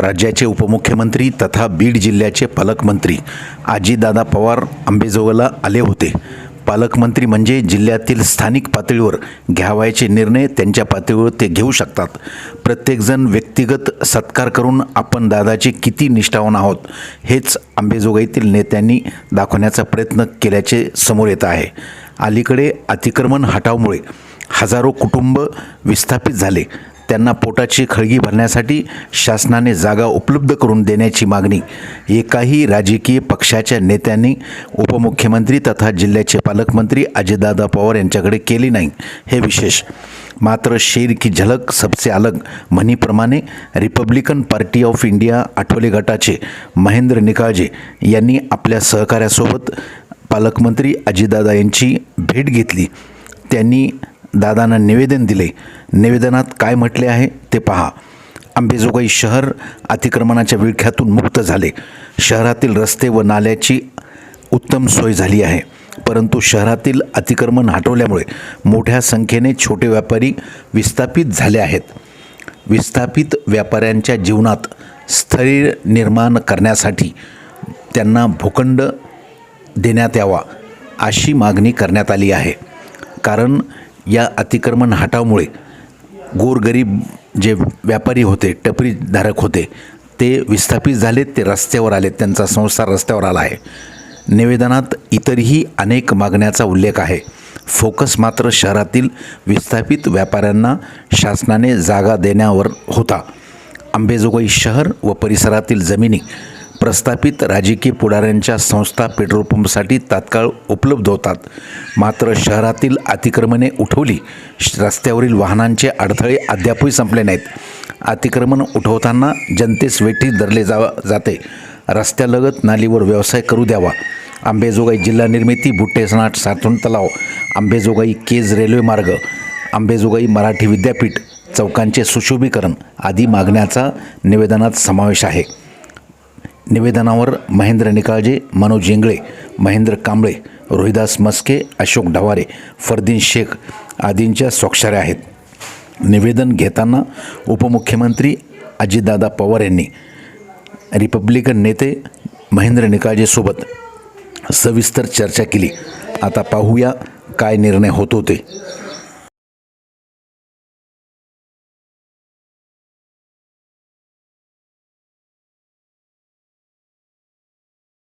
राज्याचे उपमुख्यमंत्री तथा बीड जिल्ह्याचे पालकमंत्री आजीदादा पवार आंबेजोगाला आले होते. पालकमंत्री म्हणजे जिल्ह्यातील स्थानिक पातळीवर घ्यावायचे निर्णय त्यांच्या पातळीवर ते घेऊ शकतात. प्रत्येकजण व्यक्तिगत सत्कार करून आपण दादाचे किती निष्ठावान आहोत हेच आंबेजोगाईतील नेत्यांनी दाखवण्याचा प्रयत्न केल्याचे समोर येत आहे. अलीकडे अतिक्रमण हटावमुळे हजारो कुटुंब विस्थापित झाले. त्यांना पोटाची खळगी भरण्यासाठी शासनाने जागा उपलब्ध करून देण्याची मागणी. एकाही राजकीय पक्षाच्या नेत्यांनी उपमुख्यमंत्री तथा जिल्ह्याचे पालकमंत्री अजितदादा पवार यांच्याकडे केली नाही. हे विशेष. मात्र शेर की झलक सबसे अलग म्हणीप्रमाणे Republican Party of India Athawale गटाचे महेंद्र निकाळजे यांनी आपल्या सहकाऱ्यासोबत पालकमंत्री अजितदादा यांची भेट घेतली. त्यांनी दादांना निवेदन दिले. निवेदनात काय म्हटले आहे ते पहा. आंबेजोगाई शहर अतिक्रमणाच्या विळख्यातून मुक्त झाले. शहरातील रस्ते व नाल्याची उत्तम सोय झाली आहे. परंतु शहरातील अतिक्रमण हटवल्यामुळे मोठ्या संख्येने छोटे व्यापारी विस्थापित झाले आहेत. विस्थापित व्यापाऱ्यांच्या जीवनात स्थैर्य निर्माण करण्यासाठी त्यांना भूखंड देण्यात यावा अशी मागणी करण्यात आली आहे. कारण या अतिक्रमण हटावमुळे गोरगरीब जे व्यापारी होते टपरीधारक होते ते विस्थापित झालेत ते रस्त्यावर आलेत त्यांचा संसार रस्त्यावर आला आहे. निवेदनात इतरही अनेक मागण्याचा उल्लेख आहे. फोकस मात्र शहरातील विस्थापित व्यापाऱ्यांना शासनाने जागा देण्यावर होता. आंबेजोगाई शहर व परिसरातील जमिनी प्रस्थापित राजकीय पुढाऱ्यांच्या संस्था पेट्रोल पंपसाठी तात्काळ उपलब्ध होतात. मात्र शहरातील अतिक्रमणे उठवली. श- रस्त्यावरील वाहनांचे अडथळे अद्यापही संपले नाहीत. अतिक्रमण उठवताना जनतेस वेठीत धरले जा जाते. रस्त्यालगत नालीवर व्यवसाय करू द्यावा. आंबेजोगाई जिल्हा निर्मिती बुट्टेसनाट साठवण तलाव आंबेजोगाई केज रेल्वे मार्ग आंबेजोगाई मराठी विद्यापीठ चौकांचे सुशोभीकरण आदी मागण्याचा निवेदनात समावेश आहे. निवेदनावर महेंद्र निकाळजे मनोज इंगळे महेंद्र कांबळे रोहिदास मस्के अशोक ढवारे फरदीन शेख आदींच्या स्वाक्षऱ्या आहेत. निवेदन घेताना उपमुख्यमंत्री अजितदादा पवार यांनी रिपब्लिकन नेते महेंद्र निकाळजेसोबत सविस्तर चर्चा केली. आता पाहूया काय निर्णय होत होते.